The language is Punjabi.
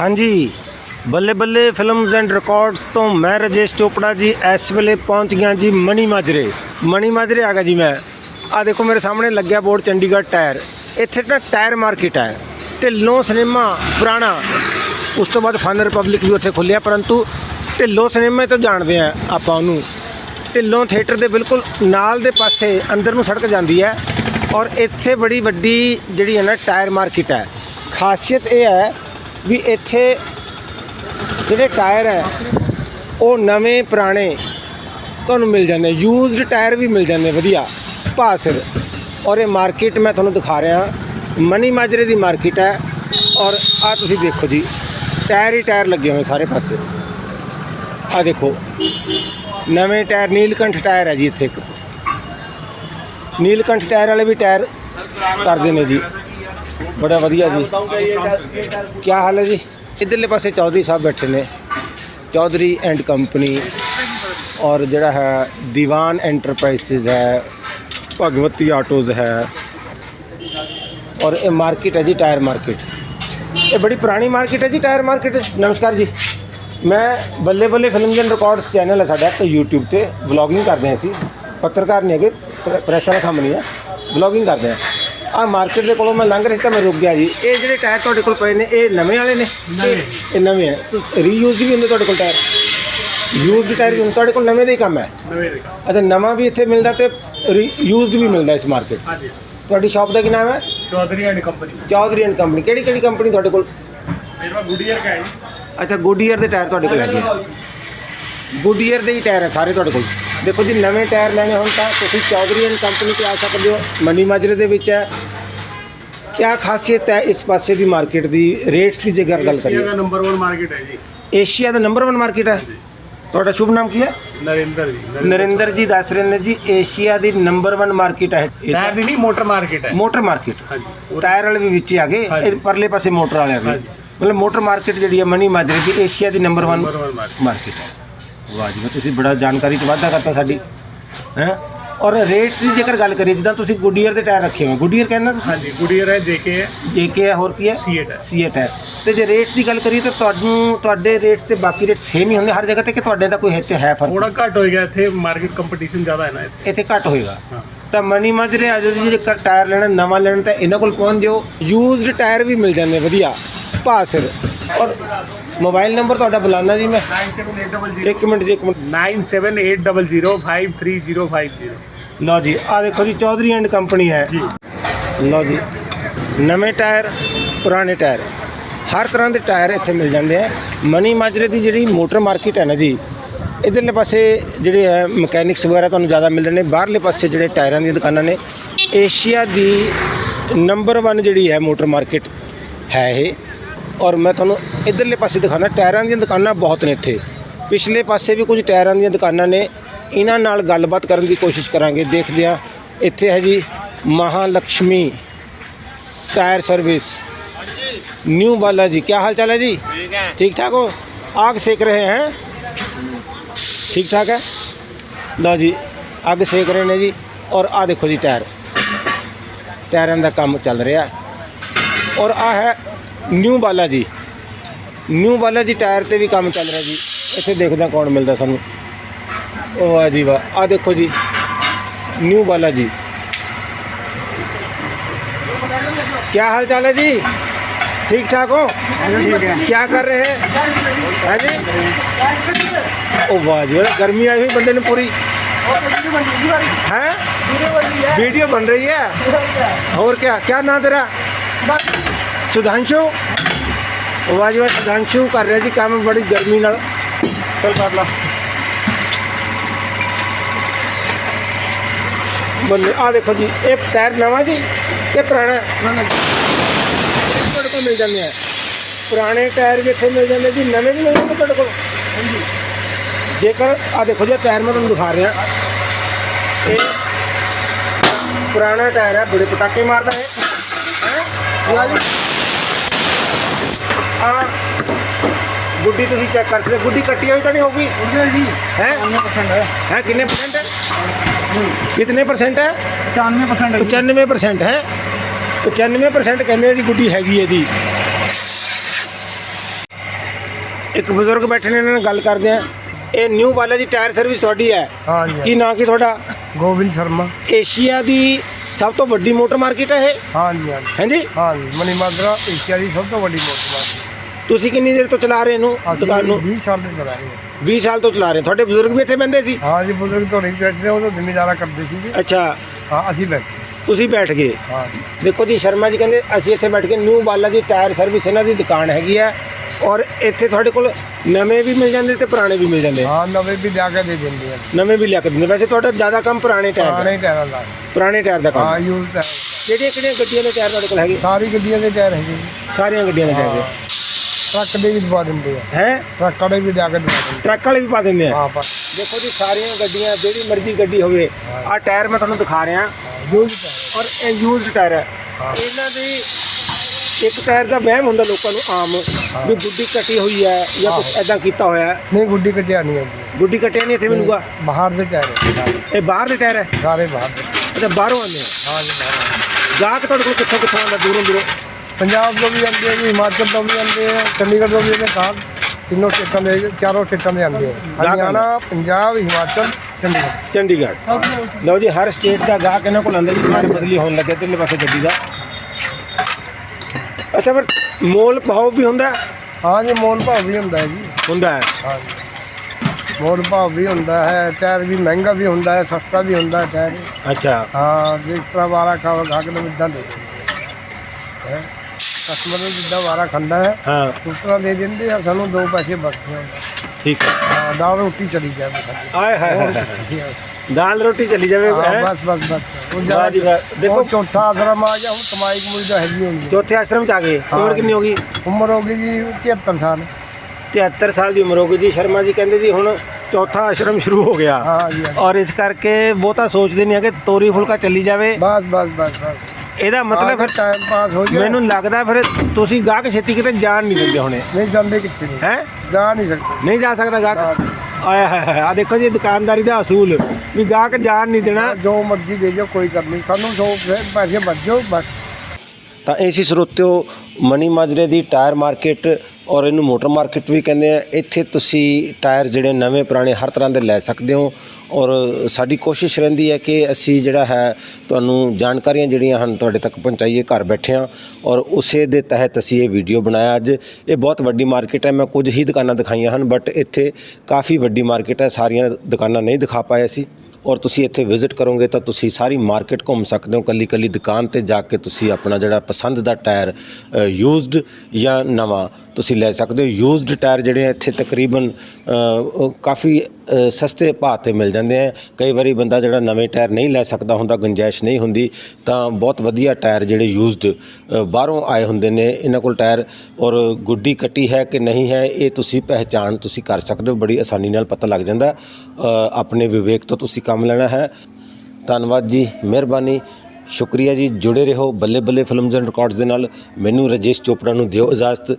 ਹਾਂਜੀ, ਬੱਲੇ ਬੱਲੇ ਫਿਲਮਸ ਐਂਡ ਰਿਕਾਰਡਸ ਤੋਂ ਮੈਂ ਰਜੇਸ਼ ਚੋਪੜਾ ਜੀ, ਇਸ ਵੇਲੇ ਪਹੁੰਚ ਗਿਆ ਜੀ ਮਣੀ ਮਾਜਰੇ। ਮਣੀ ਮਾਜਰੇ ਆ ਗਿਆ ਜੀ ਮੈਂ। ਆ ਦੇਖੋ ਮੇਰੇ ਸਾਹਮਣੇ ਲੱਗਿਆ ਬੋਰਡ ਚੰਡੀਗੜ੍ਹ ਟਾਇਰ। ਇੱਥੇ ਤਾਂ ਟਾਇਰ ਮਾਰਕੀਟ ਹੈ ਢਿੱਲੋਂ ਸਿਨੇਮਾ ਪੁਰਾਣਾ। ਉਸ ਤੋਂ ਬਾਅਦ ਫਨ ਰਿਪਬਲਿਕ ਵੀ ਉੱਥੇ ਖੁੱਲਿਆ ਪਰੰਤੂ ਢਿੱਲੋਂ ਸਿਨੇਮਾ ਤੋਂ ਜਾਣਦੇ ਆ ਆਪਾਂ ਉਹਨੂੰ। ਢਿੱਲੋਂ ਥੀਏਟਰ ਦੇ ਬਿਲਕੁਲ ਨਾਲ ਦੇ ਪਾਸੇ ਅੰਦਰ ਨੂੰ ਸੜਕ ਜਾਂਦੀ ਹੈ ਔਰ ਇੱਥੇ ਬੜੀ ਵੱਡੀ ਜਿਹੜੀ ਹੈ ਨਾ ਟਾਇਰ ਮਾਰਕੀਟ ਹੈ। ਖਾਸੀਅਤ ਇਹ ਹੈ ਵੀ ਇੱਥੇ ਜਿਹੜੇ ਟਾਇਰ ਹੈ, ਉਹ ਨਵੇਂ, ਪੁਰਾਣੇ ਤੁਹਾਨੂੰ ਮਿਲ ਜਾਂਦੇ ਯੂਜ਼ਡ ਟਾਇਰ ਵੀ ਮਿਲ ਜਾਂਦੇ, ਵਧੀਆ। ਭਾਅ ਸਿਰ। ਔਰ ਇਹ ਮਾਰਕੀਟ ਮੈਂ ਤੁਹਾਨੂੰ ਦਿਖਾ ਰਿਹਾ, ਮਨੀ ਮਾਜਰੇ ਦੀ ਮਾਰਕੀਟ ਹੈ। ਔਰ ਆ ਤੁਸੀਂ ਦੇਖੋ ਜੀ, ਟਾਇਰ ਹੀ ਟਾਇਰ ਲੱਗੇ ਹੋਏ ਸਾਰੇ ਪਾਸੇ। ਆ ਦੇਖੋ, ਨਵੇਂ ਟਾਇਰ, ਨੀਲਕੰਠ ਟਾਇਰ ਹੈ ਜੀ ਇੱਥੇ ਇੱਕ। ਨੀਲਕੰਠ ਟਾਇਰ ਵਾਲੇ ਵੀ ਟਾਇਰ ਕਰਦੇ ਨੇ ਜੀ। ਬੜਾ ਵਧੀਆ ਜੀ। ਕੀ ਹਾਲ ਹੈ ਜੀ? ਇਧਰਲੇ ਪਾਸੇ ਚੌਧਰੀ ਸਾਹਿਬ ਬੈਠੇ ਨੇ। ਚੌਧਰੀ ਐਂਡ ਕੰਪਨੀ ਔਰ ਜਿਹੜਾ ਹੈ, ਦੀਵਾਨ ਐਂਟਰਪ੍ਰਾਈਜ਼ਸ ਹੈ, ਭਗਵਤੀ ਆਟੋਜ਼ ਹੈ ਔਰ ਇਹ ਮਾਰਕੀਟ ਹੈ ਜੀ, ਟਾਇਰ ਮਾਰਕੀਟ। ਇਹ ਬੜੀ ਪੁਰਾਣੀ ਮਾਰਕੀਟ ਹੈ ਜੀ, ਟਾਇਰ ਮਾਰਕੀਟ। ਨਮਸਕਾਰ ਜੀ। ਮੈਂ ਬੱਲੇ ਬੱਲੇ ਫਿਲਮ ਐਂਡ ਰਿਕਾਰਡਸ ਚੈਨਲ ਹੈ ਸਾਡਾ ਤੇ YouTube ਤੇ ਵਲੌਗਿੰਗ ਕਰਦੇ ਹਾਂ ਅਸੀਂ। ਪੱਤਰਕਾਰ ਨਹੀਂ ਹੈਗੇ ਪ੍ਰ- ਪ੍ਰੈਸ ਵਾਲਾ ਕੰਮ ਨਹੀਂ ਹੈ। ਵਲੌਗਿੰਗ ਕਰਦੇ ਹਾਂ। ਆ ਮਾਰਕੀਟ ਦੇ ਕੋਲੋਂ ਮੈਂ ਲੰਘ ਰਿਹਾ ਸੀ ਤਾਂ ਮੈਂ ਰੁਕ ਗਿਆ ਜੀ। ਇਹ ਜਿਹੜੇ ਟਾਇਰ ਤੁਹਾਡੇ ਕੋਲ ਪਏ ਨੇ ਇਹ ਨਵੇਂ ਵਾਲੇ ਨੇ? ਇਹ- ਇਹ ਨਵੇਂ ਹੈ ਰੀਯੂਜ਼ ਵੀ ਹੁੰਦੇ ਤੁਹਾਡੇ ਕੋਲ ਟਾਇਰ ਯੂਜ਼ਡ ਟਾਇਰ ਵੀ ਹੁੰਦੇ। ਤੁਹਾਡੇ ਕੋਲ ਨਵੇਂ ਦਾ ਹੀ ਕੰਮ ਹੈ? ਨਵੇਂ ਦੇ ਅੱਛਾ ਨਵਾਂ ਵੀ ਇੱਥੇ ਮਿਲਦਾ ਤੇ ਯੂਜ਼ਡ ਵੀ ਮਿਲਦਾ ਇਸ ਮਾਰਕੀਟ ਹਾਂਜੀ। ਤੁਹਾਡੀ ਸ਼ਾਪ ਦਾ ਕੀ ਨਾਮ ਹੈ? Chaudhary and company Chaudhary and company ਕਿਹੜੀ ਕਿਹੜੀ ਕੰਪਨੀ ਤੁਹਾਡੇ ਕੋਲ? ਮੇਰੇ ਕੋਲ ਗੁੱਡੀਅਰ ਕਾ ਹੈ ਜੀ। ਅੱਛਾ ਗੁੱਡੀਅਰ ਦੇ ਟਾਇਰ ਤੁਹਾਡੇ ਕੋਲ ਹੈਗੇ ਆ। ਗੁੱਡੀਅਰ ਦੇ ਹੀ ਟਾਇਰ ਹੈ ਸਾਰੇ ਤੁਹਾਡੇ ਕੋਲ? ਦੇਖੋ ਜੀ ਨਵੇਂ ਟਾਇਰ ਲੈਣੇ ਹੋਣ ਤਾਂ ਤੁਸੀਂ ਚੌਧਰੀ ਐਂਡ ਕੰਪਨੀ ਤੇ ਆ ਸਕਦੇ ਹੋ। ਮਨੀ ਮਾਜਰੇ ਦੇ ਵਿੱਚ ਹੈ। ਕੀ ਖਾਸੀਅਤ ਹੈ ਇਸ ਪਾਸੇ ਦੀ ਮਾਰਕੀਟ ਦੀ ਰੇਟਸ ਦੀ ਜੇਕਰ ਗੱਲ ਏਸ਼ੀਆ ਕਰੀਏ ਦਾ ਨੰਬਰ 1 ਮਾਰਕੀਟ ਹੈ ਜੀ। ਏਸ਼ੀਆ ਦਾ ਨੰਬਰ 1 ਮਾਰਕੀਟ ਹੈ? ਤੁਹਾਡਾ ਸ਼ੁਭ ਨਾਮ ਕੀ ਹੈ? ਨਰਿੰਦਰ ਜੀ ਨਰਿੰਦਰ ਜੀ ਦੱਸ ਰਹੇ ਨੇ ਜੀ ਏਸ਼ੀਆ ਦੀ ਨੰਬਰ 1 ਮਾਰਕੀਟ ਹੈ। ਟਾਇਰ ਦੀ ਨਹੀਂ ਮੋਟਰ ਮਾਰਕੀਟ ਹੈ। ਮੋਟਰ ਮਾਰਕੀਟ ਹਾਂਜੀ। ਟਾਇਰ ਵਾਲੇ ਵੀ ਵਿੱਚ ਆ ਗਏ। ਪਰਲੇ ਪਾਸੇ ਮੋਟਰ ਵਾਲੇ ਆ ਗਏ। ਮਤਲਬ ਮੋਟਰ ਮਾਰਕੀਟ ਜਿਹੜੀ ਹੈ ਮਨੀ ਮਾਜਰੇ ਦੀ ਏਸ਼ੀਆ ਦੀ ਨੰਬਰ 1 ਨੰਬਰ 1 ਮਾਰਕੀਟ ਮਾਰਕੀਟ ਹੈ। ਵਾਹ ਜੀ ਵਾਹ, ਤੁਸੀਂ ਬੜਾ ਜਾਣਕਾਰੀ ਚ ਵਾਧਾ ਕਰਤਾ ਸਾਡੀ ਹੈ? ਔਰ ਰੇਟਸ ਦੀ ਜੇਕਰ ਗੱਲ ਕਰੀਏ ਜਿੱਦਾਂ ਤੁਸੀਂ ਗੁੱਡੀਅਰ ਦੇ ਟਾਇਰ ਰੱਖੇ ਹੋਏ ਗੁੱਡੀਅਰ ਕਹਿੰਦਾ ਤੁਸੀਂ? ਹਾਂਜੀ ਗੁੱਡੀਅਰ ਹੈ ਜੇਕੇ ਹੈ। ਜੇਕੇ ਹੈ ਹੋਰ ਕੀ ਹੈ? ਸੀਏਟ ਹੈ ਸੀਏਟ ਹੈ ਤੇ ਜੇ ਰੇਟਸ ਦੀ ਗੱਲ ਕਰੀਏ ਤਾਂ ਤੁਹਾਨੂੰ ਤੁਹਾਡੇ ਰੇਟਸ ਤੇ ਬਾਕੀ ਰੇਟ ਸੇਮ ਹੀ ਹੁੰਦੇ ਹਰ ਜਗ੍ਹਾ ਤੇ ਕਿ ਤੁਹਾਡੇ ਦਾ ਕੋਈ ਹੈ ਤੇ ਹੈ ਫ਼ਰਕ? ਥੋੜਾ ਘੱਟ ਹੋਏਗਾ ਇੱਥੇ ਮਾਰਕੀਟ ਕੰਪੀਟੀਸ਼ਨ ਜ਼ਿਆਦਾ ਹੈ ਨਾ ਇੱਥੇ। ਇੱਥੇ ਘੱਟ ਹੋਏਗਾ। ਹਾਂ। ਤਾਂ ਮਨੀ ਮਾਜਰੇ ਜਾਓ ਜੀ ਜੇ ਕ- ਟਾਇਰ ਲੈਣਾ ਨਵਾਂ ਲੈਣਾ ਤਾਂ ਇਹਨਾਂ ਕੋਲ ਪਹੁੰਚ ਜਾਓ। ਯੂਜ਼ਡ ਟਾਇਰ ਵੀ ਮਿਲ ਜਾਂਦੇ ਵਧੀਆ। ਭਾਅ ਸਿਰ ਔਰ ਮੋਬਾਈਲ ਨੰਬਰ ਤੁਹਾਡਾ ਬੁਲਾਣਾ ਜੀ ਮੈਂ। 97800 ਇੱਕ ਮਿੰਟ ਜੀ ਇੱਕ ਮਿੰਟ। 9780053050 ਲਓ ਜੀ ਆ ਦੇਖੋ ਜੀ ਚੌਧਰੀ ਐਂਡ ਕੰਪਨੀ ਹੈ। ਜੀ। ਲਓ ਜੀ ਨਵੇਂ ਟਾਇਰ ਪੁਰਾਣੇ ਟਾਇਰ। ਹਰ ਤਰ੍ਹਾਂ ਦੇ ਟਾਇਰ ਇੱਥੇ ਮਿਲ ਜਾਂਦੇ ਆ। ਮਨੀ ਮਾਜਰੇ ਦੀ ਜਿਹੜੀ ਮੋਟਰ ਮਾਰਕੀਟ ਹੈ ਨਾ ਜੀ ਇਧਰਲੇ ਪਾਸੇ ਜਿਹੜੇ ਹੈ ਮਕੈਨਿਕਸ ਵਗੈਰਾ ਤੁਹਾਨੂੰ ਜ਼ਿਆਦਾ ਮਿਲਦੇ ਨੇ। ਬਾਹਰਲੇ ਪਾਸੇ ਜਿਹੜੇ ਟਾਇਰਾਂ ਦੀਆਂ ਦੁਕਾਨਾਂ ਨੇ ਏਸ਼ੀਆ ਦੀ ਨੰਬਰ 1 ਜਿਹੜੀ ਹੈ ਮੋਟਰ ਮਾਰਕੀਟ ਹੈ ਇਹ। ਔਰ ਮੈਂ ਤੁਹਾਨੂੰ ਇਧਰਲੇ ਪਾਸੇ ਦਿਖਾਣਾ ਟਾਇਰਾਂ ਦੀਆਂ ਦੁਕਾਨਾਂ ਬਹੁਤ ਨੇ ਇੱਥੇ। ਪਿਛਲੇ ਪਾਸੇ ਵੀ ਕੁਝ ਟਾਇਰਾਂ ਦੀਆਂ ਦੁਕਾਨਾਂ ਨੇ। ਇਹਨਾਂ ਨਾਲ ਗੱਲਬਾਤ ਕਰਨ ਦੀ ਕੋਸ਼ਿਸ਼ ਕਰਾਂਗੇ। ਦੇਖਦੇ ਆ ਇੱਥੇ ਹੈ ਜੀ Mahalakshmi tyre service new Balaji क्या हाल चाल है जी ਠੀਕ ਠਾਕ ਹੋ? ਆਗ ਸੇਕ ਰਹੇ हैं ਠੀਕ ਠਾਕ ਹੈ? लो ਜੀ आग ਸੇਕ ਰਹੇ ਨੇ ਜੀ। ਔਰ आ ਦੇਖੋ ਜੀ ਟਾਇਰ। ਟਾਇਰਾਂ ਦਾ ਕੰਮ ਚੱਲ ਰਿਹਾ। ਔਰ आ ਹੈ new Bala ji new Bala ji tyre ਤੇ ਵੀ ਕੰਮ ਚੱਲ ਰਿਹਾ ਜੀ ਇੱਥੇ ਦੇਖਦੇ ਹਾਂ ਕੌਣ ਮਿਲਦਾ ਸਾਨੂੰ ਉਹ ਵਾਹ ਜੀ ਵਾਹ ਆ ਦੇਖੋ ਜੀ ਨਿਊ ਬਾਲਾ ਜੀ क्या हाल चाल है जी ठीक ठाक हो ठीक है क्या कर रहे हैं है जी ओ वाह जी वाह, गर्मी आई हुई बंदे ने पूरी है वीडियो बन रही है और क्या क्या नाम तेरा ਸੁਧਾਂਸ਼ੂ, ਆਵਾਜ਼ ਵਾਜ ਸੁਧਾਂਸ਼ੂ ਕਰ ਰਿਹਾ ਜੀ, ਕੰਮ ਬੜੀ ਗਰਮੀ ਨਾਲ। ਚੱਲ ਕਰ ਲਾ। ਬੰਦੇ ਆ ਦੇਖੋ ਜੀ, ਇਹ ਟਾਇਰ ਨਵਾਂ ਜੀ, ਇਹ ਪੁਰਾਣਾ ਤੁਹਾਡੇ ਕੋਲ ਮਿਲ ਜਾਂਦੇ ਆ। ਪੁਰਾਣੇ ਟਾਇਰ ਵੀ ਇੱਥੇ ਮਿਲ ਜਾਂਦੇ ਜੀ, ਨਵੇਂ ਵੀ ਮਿਲ ਜਾਂਦੇ ਤੁਹਾਡੇ ਕੋਲ ਹਾਂਜੀ। ਜੇਕਰ ਆ ਦੇਖੋ ਜੀ ਟਾਇਰ ਮੈਂ ਤੁਹਾਨੂੰ ਦਿਖਾ ਰਿਹਾ। ਇਹ ਪੁਰਾਣਾ ਟਾਇਰ ਹੈ ਬੜੇ ਪਟਾਕੇ ਮਾਰਦਾ ਹੈ? ਹੈ ਜੀ। ਆ ਗੁੱਡੀ ਤੁਸੀਂ ਚੈੱਕ ਕਰ ਸਕਦੇ ਗੁੱਡੀ ਕੱਟੀ ਹੋਈ ਤਾਂ ਨਹੀਂ ਹੋਊਗੀ? ਜੀ। ਹੈ? 95% ਹੈ। ਹੈ ਕਿੰਨੇ ਪਰਸੈਂਟ ਹੈ? ਕਿਤਨੇ ਪਰਸੈਂਟ ਹੈ? 95% 95% ਹੈ 95% ਕਹਿੰਦੇ ਜੀ ਗੁੱਡੀ ਹੈਗੀ ਹੈ ਜੀ ਇੱਕ ਬਜ਼ੁਰਗ ਬੈਠੇ ਨੇ ਇਹਨਾਂ ਨਾਲ ਗੱਲ ਕਰਦੇ ਆ। ਇਹ ਨਿਊ ਬਾਲਾਜੀ ਟਾਇਰ ਸਰਵਿਸ ਤੁਹਾਡੀ ਹੈ। ਹਾਂ ਕੀ ਜੀ। ਨਾਂ ਕੀ ਤੁਹਾਡਾ? ਗੋਬਿੰਦ ਸ਼ਰਮਾ। ਏਸ਼ੀਆ ਦੀ ਸਭ ਤੋਂ ਵੱਡੀ ਮੋਟਰ ਮਾਰਕੀਟ ਹੈ ਇਹ? ਹਾਂ ਜੀ ਹਾਂ ਜੀ। ਹਾਂ ਜੀ? ਮਨੀ ਮਾਜਰਾ ਏਸ਼ੀਆ ਦੀ ਸਭ ਤੋਂ ਵੱਡੀ ਮੋਟਰ ਤੁਸੀਂ ਕਿੰਨੀ ਦੇਰ ਤੋਂ ਚਲਾ ਰਹੇ ਇਹਨੂੰ ਅਸੀਂ ਦੁਕਾਨ ਨੂੰ 20 ਸਾਲ ਤੋਂ ਚਲਾ ਰਹੇ ਹਾਂ। 20 ਸਾਲ ਤੋਂ ਚਲਾ ਰਹੇ ਤੁਹਾਡੇ ਬਜ਼ੁਰਗ ਵੀ ਇੱਥੇ ਬੰਦੇ ਸੀ? ਹਾਂ ਜੀ ਬਜ਼ੁਰਗ ਤੋਂ ਨਹੀਂ ਬੈਠਦੇ ਉਹ ਤਾਂ ਜ਼ਿਮੀਦਾਰਾ ਕਰਦੇ ਸੀਗੇ। ਅੱਛਾ। ਹਾਂ ਅਸੀਂ ਬੈਠੇ। ਤੁਸੀਂ ਬੈਠ ਗਏ। ਹਾਂ ਦੇਖੋ ਜੀ ਸ਼ਰਮਾ ਜੀ ਕਹਿੰਦੇ ਅਸੀਂ ਇੱਥੇ ਬੈਠ ਕੇ ਨਿਊ ਬਾਲਾਜੀ ਟਾਇਰ ਸਰਵਿਸ ਇਹਨਾਂ ਦੀ ਦੁਕਾਨ ਹੈਗੀ ਹੈ ਔਰ ਇੱਥੇ ਤੁਹਾਡੇ ਕੋਲ ਨਵੇਂ ਵੀ ਮਿਲ ਜਾਂਦੇ ਤੇ ਪੁਰਾਣੇ ਵੀ ਮਿਲ ਜਾਂਦੇ ਹਾਂ ਨਵੇਂ ਵੀ ਲਿਆ ਕੇ ਦੇ ਦਿੰਦੇ ਆ। ਨਵੇਂ ਵੀ ਲਿਆ ਕੇ ਦਿੰਦੇ ਵੈਸੇ ਤੁਹਾਡਾ ਜ਼ਿਆਦਾ ਕੰਮ ਪੁਰਾਣੇ ਟਾਇਰ ਦਾ। ਪੁਰਾਣੇ ਟਾਇਰਾਂ ਦਾ। ਪੁਰਾਣੇ ਟਾਇਰ ਦਾ ਕੰਮ। ਹਾਂ ਯੂਜ਼ ਟਾਇਰ ਕਿਹੜੀਆਂ ਕਿਹੜੀਆਂ ਗੱਡੀਆਂ ਦੇ ਟਾਇਰ ਤੁਹਾਡੇ ਕੋਲ ਹੈਗੇ? ਸਾਰੀ ਗੱਡੀਆਂ ਦੇ ਟਾਇਰ ਹੈਗੇ। ਜੀ। ਸਾਰੀਆਂ ਗੱਡੀਆਂ ਦੇ ਟਾਇਰ ਟਰੱਕ ਦੇ ਵੀ ਦਵਾ ਦਿੰਦੇ ਆ। ਹੈ? ਟਰੱਕਾਂ ਦੇ ਵੀ ਲਿਆ ਕੇ ਦਵਾ ਦਿੰਦੇ ਟਰੱਕ ਵਾਲੇ ਵੀ ਪਾ ਦਿੰਦੇ ਆ। ਹਾਂ ਪਰ ਦੇਖੋ ਜੀ ਸਾਰੀਆਂ ਗੱਡੀਆਂ ਜਿਹੜੀ ਮਰਜ਼ੀ ਗੱਡੀ ਹੋਵੇ ਆਹ ਟਾਇਰ ਮੈਂ ਤੁਹਾਨੂੰ ਦਿਖਾ ਰਿਹਾ। ਯੂਜ਼ ਔਰ ਇਹ ਯੂਜ਼ਡ ਟਾਇਰ ਹੈ। ਇਹਨਾਂ ਦੀ ਇੱਕ ਟਾਇਰ ਦਾ ਵਹਿਮ ਹੁੰਦਾ ਲੋਕਾਂ ਨੂੰ ਆਮ ਵੀ ਗੁੱਡੀ ਕੱਟੀ ਹੋਈ ਹੈ ਜਾਂ ਕੁਝ ਐਦਾਂ ਕੀਤਾ ਹੋਇਆ। ਹੈ ਨਹੀਂ ਗੁੱਡੀ ਕੱਟਿਆ ਨਹੀਂ ਆਉਂਦੀ ਗੁੱਡੀ ਕੱਟਿਆ ਨਹੀਂ ਇੱਥੇ ਮਿਲੂਗਾ ਬਾਹਰ ਦੇ ਟਾਇਰ ਹੈ ਸਾਰੇ। ਇਹ ਬਾਹਰ ਦੇ ਟਾਇਰ ਹੈ ਸਾਰੇ ਬਾਹਰ ਦੇ। ਅੱਛਾ ਬਾਹਰੋਂ ਆਉਂਦੇ ਆ? ਹਾਂ ਜੀ ਬਾਹਰ। ਗਾਹਕ ਤੁਹਾਡੇ ਕੋਲ ਕਿੱਥੋਂ ਕਿੱਥੋਂ ਆਉਂਦਾ? ਦੂਰੋਂ ਦੂਰੋਂ ਪੰਜਾਬ ਤੋਂ ਵੀ ਆਉਂਦੇ ਆ ਜੀ ਹਿਮਾਚਲ ਤੋਂ ਵੀ ਆਉਂਦੇ ਆ ਚੰਡੀਗੜ੍ਹ ਤੋਂ ਵੀ ਆਉਂਦੇ ਕਾਰ ਤਿੰਨੋਂ ਸਟੇਟਾਂ ਦੇ ਚਾਰੋਂ ਸਟੇਟਾਂ ਦੇ ਆਉਂਦੇ ਆ। ਹਰਿਆਣਾ ਪੰਜਾਬ ਹਿਮਾਚਲ ਚੰਡੀਗੜ੍ਹ। ਚੰਡੀਗੜ੍ਹ। ਲਓ ਜੀ ਹਰ ਸਟੇਟ ਦਾ ਗਾਹਕ ਇਹਨਾਂ ਕੋਲ ਆਉਂਦਾ ਜੀ ਸਾਰੇ ਬਦਲੀ ਹੋਣ ਲੱਗੇ ਤੇ ਪਾਸੇ ਗੱਡੀ ਦਾ। ਅੱਛਾ ਫਿਰ ਮੋਲ ਭਾਅ ਵੀ ਹੁੰਦਾ? ਹੈ? ਜੀ ਮੋਲ ਭਾਅ ਵੀ ਹੁੰਦਾ ਹੈ ਜੀ। ਹੁੰਦਾ ਹੈ। ਮੋਲ ਭਾਅ ਵੀ ਹੁੰਦਾ ਹੈ ਟਾਇਰ ਵੀ ਮਹਿੰਗਾ ਵੀ ਹੁੰਦਾ ਹੈ ਸਸਤਾ ਵੀ ਹੁੰਦਾ ਹੈ ਟਾਇਰ। ਅੱਛਾ। ਹਾਂ ਜਿਸ ਤਰ੍ਹਾਂ ਵਾਰਾ ਖਾਵਾ ਗਾਹਕ ਨੂੰ ਇਦਾਂ ਦੇ ਹੈ? ਕਸਟਮਰ ਨੂੰ ਜਿੱਦਾਂ ਵਾਰਾ ਖਾਂਦਾ ਹੈ ਹਾਂ। ਉਸ ਤਰ੍ਹਾਂ ਦੇ ਦਿੰਦੇ ਆ ਸਾਨੂੰ ਦੋ ਪੈਸੇ ਬਚਦੇ ਆ। ਠੀਕ ਹੈ। ਹਾਂ ਦਾਲ ਰੋਟੀ ਚਲੀ ਜਾਵੇ ਸਾਡੀ ਆਏ ਹਾਏ ਹਾਏ। ਦਾਲ ਰੋਟੀ ਚੱਲੀ ਜਾਵੇ ਹਾਂ? ਬਸ ਬਸ ਬਸ। ਉਹ ਜੀ। ਦੇਖੋ। ਚੌਥਾ ਆਸਰਮ ਆ ਜਾ ਹੁਣ ਕਮਾਈ ਕਮੂਈ ਤਾਂ ਹੈਗੀ ਹੋਣੀ ਹੈ। ਚੌਥੇ ਆਸ਼ਰਮ ਚ ਆ ਗਏ। ਉਮਰ ਕਿੰਨੀ ਹੋ ਗਈ? ਉਮਰ ਹੋ ਗਈ ਜੀ 73 ਸਾਲ। 73 ਸਾਲ ਦੀ ਉਮਰ ਹੋ ਗਈ ਜੀ। ਸ਼ਰਮਾ ਜੀ ਕਹਿੰਦੇ ਜੀ ਹੁਣ ਚੌਥਾ ਆਸ਼ਰਮ ਸ਼ੁਰੂ ਹੋ ਗਿਆ। ਹਾਂ ਜੀ। ਔਰ ਇਸ ਕਰਕੇ ਬਹੁਤਾ ਸੋਚਦੇ ਨਹੀਂ ਆ ਕਿ ਤੋਰੀ ਫੁਲਕਾ ਚੱਲੀ ਜਾਵੇ। ਬਸ ਬਸ ਬਸ ਬਸ। ਇਹਦਾ ਮਤਲਬ ਫਿਰ ਟਾਈਮ ਪਾਸ ਹੋ ਗਿਆ। ਮੈਨੂੰ ਲੱਗਦਾ ਫਿਰ ਤੁਸੀਂ ਗਾਹਕ ਛੇਤੀ ਕਿਤੇ ਜਾਣ ਨਹੀਂ ਦਿੰਦੇ ਹੋਣੇ। ਨਹੀਂ ਜਾਂਦੇ ਕਿੱਥੇ ਨਹੀਂ ਹੈ? ਜਾ ਨਹੀਂ ਸਕਦੇ। ਨਹੀਂ ਜਾ ਸਕਦਾ ਗਾਹਕ। ਆਏ ਹਾਏ ਹਾਏ ਆ ਦੇਖੋ ਜੀ ਦੁਕਾਨਦਾਰੀ ਦਾ ਅਸੂਲ। ਵੀ ਗਾਹਕ ਜਾਣ ਨਹੀਂ ਦੇਣਾ। ਜੋ ਮਰਜ਼ੀ ਦੇ ਜਾਓ ਕੋਈ ਕਰ ਨਹੀਂ। ਸਾਨੂੰ ਸੌ ਪੈਸੇ ਬਚ ਜਾਓ ਬਸ। ਤਾਂ ਇਹ ਸੀ ਸਰੋਤਿਓ ਮਨੀ ਮਾਜਰੇ ਦੀ ਟਾਇਰ ਮਾਰਕੀਟ ਔਰ ਇਹਨੂੰ ਮੋਟਰ ਮਾਰਕੀਟ ਵੀ ਕਹਿੰਦੇ ਆ, ਇੱਥੇ ਤੁਸੀਂ ਟਾਇਰ ਜਿਹੜੇ ਨਵੇਂ ਪੁਰਾਣੇ ਹਰ ਤਰ੍ਹਾਂ ਦੇ ਲੈ ਸਕਦੇ ਹੋ ਔਰ ਸਾਡੀ ਕੋਸ਼ਿਸ਼ ਰਹਿੰਦੀ ਹੈ ਕਿ ਅਸੀਂ ਜਿਹੜਾ ਹੈ ਤੁਹਾਨੂੰ ਜਾਣਕਾਰੀਆਂ ਜਿਹੜੀਆਂ ਹਨ ਤੁਹਾਡੇ ਤੱਕ ਪਹੁੰਚਾਈਏ, ਘਰ ਬੈਠਿਆਂ ਔਰ ਉਸੇ ਦੇ ਤਹਿਤ ਅਸੀਂ ਇਹ ਵੀਡੀਓ ਬਣਾਇਆ ਅੱਜ। ਇਹ ਬਹੁਤ ਵੱਡੀ ਮਾਰਕੀਟ ਹੈ, ਮੈਂ ਕੁਝ ਹੀ ਦੁਕਾਨਾਂ ਦਿਖਾਈਆਂ ਹਨ ਬਟ ਇੱਥੇ ਕਾਫੀ ਵੱਡੀ ਮਾਰਕੀਟ ਹੈ, ਸਾਰੀਆਂ ਦੁਕਾਨਾਂ ਨਹੀਂ ਦਿਖਾ ਪਾਏ ਅਸੀਂ। ਔਰ ਤੁਸੀਂ ਇੱਥੇ ਵਿਜ਼ਿਟ ਕਰੋਗੇ ਤਾਂ ਤੁਸੀਂ ਸਾਰੀ ਮਾਰਕੀਟ ਘੁੰਮ ਸਕਦੇ ਹੋ ਕੱਲੀ ਕੱਲੀ ਦੁਕਾਨ ਤੇ ਜਾ ਕੇ ਤੁਸੀਂ ਆਪਣਾ ਜਿਹੜਾ ਪਸੰਦ ਦਾ ਟਾਇਰ ਯੂਜ਼ਡ ਜਾਂ ਨਵਾਂ ਤੁਸੀਂ ਲੈ ਸਕਦੇ ਹੋ। ਯੂਜ਼ਡ ਟਾਇਰ ਜਿਹੜੇ ਆ, ਇੱਥੇ ਤਕਰੀਬਨ ਉਹ ਕਾਫੀ ਸਸਤੇ ਭਾਅ ਤੇ ਮਿਲ ਜਾਂਦੇ ਆ। ਕਈ ਵਾਰੀ ਬੰਦਾ ਜਿਹੜਾ ਨਵੇਂ ਟਾਇਰ ਨਹੀਂ ਲੈ ਸਕਦਾ ਹੁੰਦਾ, ਗੁੰਜਾਇਸ਼ ਨਹੀਂ ਹੁੰਦੀ, ਤਾਂ ਬਹੁਤ ਵਧੀਆ ਟਾਇਰ ਜਿਹੜੇ ਯੂਜ਼ਡ ਬਾਹਰੋਂ ਆਏ ਹੁੰਦੇ ਨੇ। ਇਹਨਾਂ ਕੋਲ ਟਾਇਰ ਔਰ ਗੁੱਡੀ ਕੱਟੀ ਹੈ ਕਿ ਨਹੀਂ ਹੈ, ਇਹ ਤੁਸੀਂ ਪਹਿਚਾਣ ਤੁਸੀਂ ਕਰ ਸਕਦੇ ਹੋ। ਬੜੀ ਆਸਾਨੀ ਨਾਲ ਪਤਾ ਲੱਗ ਜਾਂਦਾ। ਆਪਣੇ ਵਿਵੇਕ ਤੋਂ ਤੁਸੀਂ ਕੰਮ ਲੈਣਾ ਹੈ। ਧੰਨਵਾਦ ਜੀ, ਮਿਹਰਬਾਨੀ। ਸ਼ੁਕਰੀਆ ਜੀ, ਜੁੜੇ ਰਹੋ ਬੱਲੇ ਬੱਲੇ ਫਿਲਮਜ਼ ਐਂਡ ਰਿਕਾਰਡਸ ਦੇ ਨਾਲ। ਮੈਨੂੰ ਰਜੇਸ਼ ਚੋਪੜਾ ਨੂੰ ਦਿਓ ਇਜਾਜ਼ਤ।